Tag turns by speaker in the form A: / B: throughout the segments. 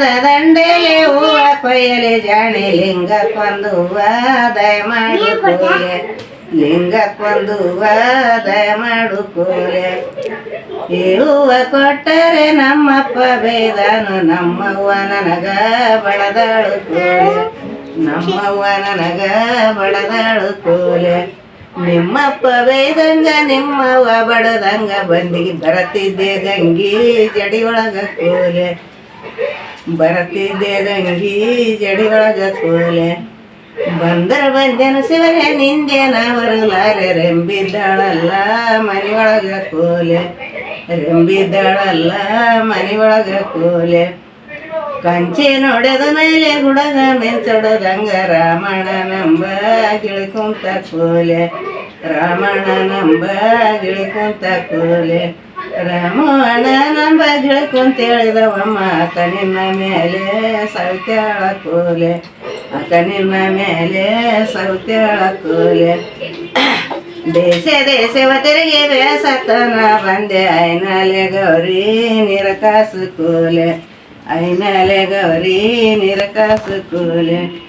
A: ದಂಡೆಲೆ ಹೂವ ಕೊಯ್ಯಲೆ ಜಾಣೆ ಲಿಂಗಕ್ಕೊಂದು ದಯ ಮಾಡು ಕೋಲೆ. ಲಿಂಗಕ್ಕೊಂದು ದಯ ಮಾಡು ಕೋಲೆ. ಈ ಹೂವ ಕೊಟ್ಟರೆ ನಮ್ಮಪ್ಪ ಬೇದಾನು, ನಮ್ಮವ್ವ ನನಗ ಬಳದಾಳು ಕೋಲೆ. ನಮ್ಮವ್ವ ನನಗ ಬಡದಾಳು ಕೋಲೆ. ನಿಮ್ಮಪ್ಪ ಬೈದಂಗ, ನಿಮ್ಮವ್ವ ಬಡದಂಗ, ಬಂದಿಗೆ ಬರತಿದ್ದೆ ಗಂಗಿ ಜಡಿ ಒಳಗ ಕೋಲೆ. ಬರತಿದ್ದೆ ಗಂಗಿ ಜಡಿಯೊಳಗ ಕೋಲೆ ಬಂದರ ಬಂದೆನ ಶಿವನೇ ನಿಂದೇನ ಬರಲಾರೆ ರೆಂಬಿದ್ದಾಳಲ್ಲ ಮನೆಯೊಳಗ ಕೋಲೆ ರೆಂಬಿದ್ದಾಳಲ್ಲ ಮನೆಯೊಳಗ ಕೋಲೆ ಕಂಚೆ ನೋಡದ ಮೇಲೆ ಗುಡಗ ಮೆಂಚೊಡದಂಗ ರಾಮಣ ನಂಬ ಗಿಳಿಕುಂತ ಕೋಲೆ ರಾಮಣ ನಂಬ ಗಿಳಿಕುಂತ ಕೋಲೆ ರಾಮಣ ನಂಬ ಗಿಳಿಕುಂತ ಹೇಳಿದವಮ್ಮ ಕನಿನ ಮೇಲೆ ಸೌತ್ಯಾಳ ಕೋಲೆ. ನಿನ್ನ ಮೇಲೆ ಸೌತ್ಯಾಳ ಕೂಲೆ. ದೇಶ ದೇಶವ ತೆರಿಗೆ ಬೇಸತ್ತನ ಬಂದೆ. ಐನಾಲೆ ಗೌರಿ ನಿರಕಾಸು ಕೂಲೆ. ಐನಾಲೆ ಗೌರಿ ನಿರಕಾಸು ಕೂಲೆ.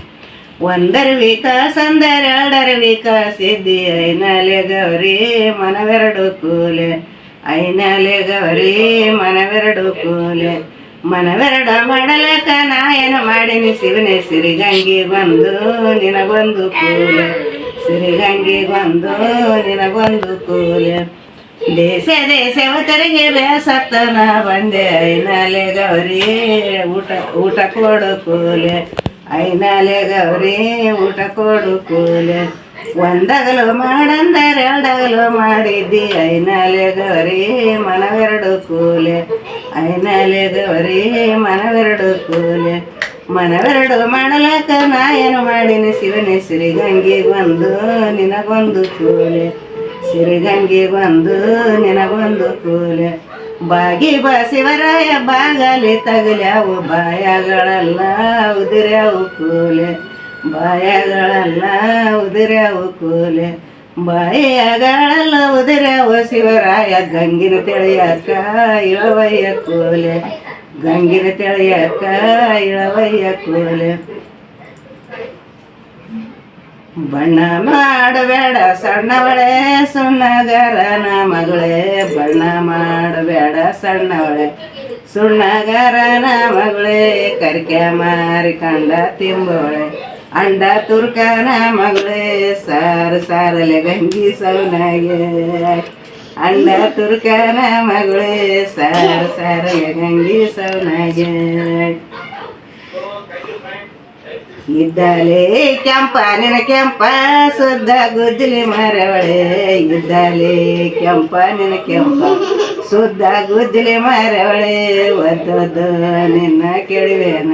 A: ಒಂದರ ವಿಕಾಸ ಅಂದರೆ ಎರಡರ ವಿಕಾಸ ಇದ್ದಿ. ಐನಾಲೆ ಗೌರಿ ಮನವೆರಡು ಕೂಲೆ. ಐನಾಲೆ ಗೌರಿ ಮನವೆರಡು ಕೂಲೆ. ಮನವೆರಡ ಮಾಡಲಕ ನಾಯನ ಮಾಡಿನಿ ಶಿವನೇ ಸಿರಿಗಂಗಿ ಬಂದು ನಿನಗೊಂದು ಕೂಲೆ. ಸಿರಿಗಂಗಿ ಬಂದು ನಿನಗೊಂದು ಕೂಲೆ. ದೇಶ ದೇಶವತರಿಗೆ ಬೇಸತ್ತನ ಬಂದೆ. ಐನಲೆ ಗೌರಿ ಊಟ ಊಟ ಕೊಡು ಕೂಲೆ. ಐನಲೆ ಗೌರಿ ಊಟ ಕೊಡು ಕೂಲೆ. ಒಂದಗಲು ಮಾಡಂದರೆ ಎರಡಗಲು ಮಾಡಿದ್ದಿ, ಐನಾಲೆ ಗೌರಿ ಮನವೆರಡು ಕೂಲೆ. ಐನಾಲೆ ಗೌರಿ ಮನವೆರಡು ಕೂಲೆ. ಮನವೆರಡು ಮಾಡಲಕ್ಕ ನಾ ಏನು ಮಾಡಿನಿ? ಶಿವನೇ ಸಿರಿಗಂಗಿ ಬಂದು ನಿನಗೊಂದು ಕೂಲೆ. ಸಿರಿಗಂಗಿ ಬಂದು ನಿನಗೊಂದು ಕೂಲೆ. ಬಾಗಿ ಬಾ ಶಿವರಾಯ ಬಾಗಲಿ ತಗಲ್ಯಾವು, ಬಾಯಗಳೆಲ್ಲ ಉದುರ್ಯಾವು ಕೂಲೆ. ಬಾಯಗಳೆಲ್ಲ ಉದಿರ್ಯಾವು ಕೂಲೆ ಬಾಯಿಯಗಳೆಲ್ಲ ಉದಿರ್ಯಾವು ಶಿವರಾಯ, ಗಂಗಿನ ತಿಳಿಯಕ್ಕ ಇಳವಯ್ಯ ಕೂಲೆ, ಗಂಗಿನ ತಿಳಿಯಕ್ಕ ಇಳವಯ್ಯ ಕೂಲೆ. ಬಣ್ಣ ಮಾಡಬೇಡ ಸಣ್ಣವಳೆ ಸುಣ್ಣಗರನ ಮಗಳೇ ಬಣ್ಣ ಮಾಡಬೇಡ ಸಣ್ಣವಳೆ ಸುಣ್ಣಗರನ ಮಗಳೇ ಕರಿಕೆ ಮಾರಿಕಂಡ ತಿಂಬವಳೆ. ಅಂಡ ತುರ್ಕನ ಮಗಳೇ ಸಾರು ಸಾರಲೆ ಗಂಗಿ ಸೌನಾಗೆ ಅಂಡ ತುರ್ಕನ ಮಗಳೇ ಸಾರು ಸಾರಲೆ ಗಂಗಿ ಸೌನಾಗೆ ಇದ್ದಲೆ ಕೆಂಪ ನಿನ ಕೆಂಪ ಸುದ್ದ ಗುದ್ದಲಿ ಮರವಳೆ ಇದ್ದಲೆ ಕೆಂಪ ನಿನ ಕೆಂಪ ಸುದ್ದ ಗುದ್ದಲಿ ಮರವಳೆ ಒದ್ದೊದ್ದು ನಿನ್ನ ಕೇಳುವೇನ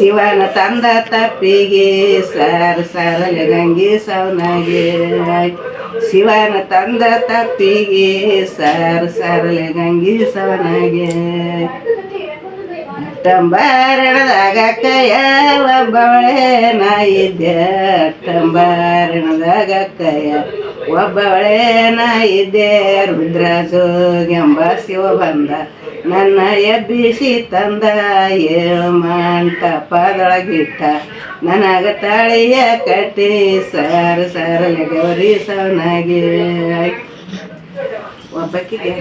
A: ಶಿವನ ತಂದ ತಪ್ಪಿಗೆ ಸಾರು ಸರಳ ಗಂಗೆ ಸವನಗೆ. ಶಿವನ ತಂದ ತಪ್ಪಿಗೆ ಸಾರು ಸರಳ ಗಂಗೆ ಸವನಗೆ. ತಂಬಾರಣದಾಗ ಕಯ ಒಬ್ಬವಳೆ ನಾಯಿದ್ದೆ. ತಂಬಾರಣದಾಗ ಕಯ ಒಬ್ಬವಳೆ ನಾ ಇದ್ದೆ ಎಂಬ ಶಿವ ಬಂದ. ನನ್ನ ಎಬ್ಬಿಸಿ ತಂದ ಏಳು ಮಂಟಪದೊಳಗಿಟ್ಟ ನನಗ ತಾಳಿಯ ಕಟ್ಟಿ ಸಾರ ಸಾರಲೆ ಗೌರಿ ಸವನಾಗಿ ಒಬ್ಬಕ್ಕಿಗೆ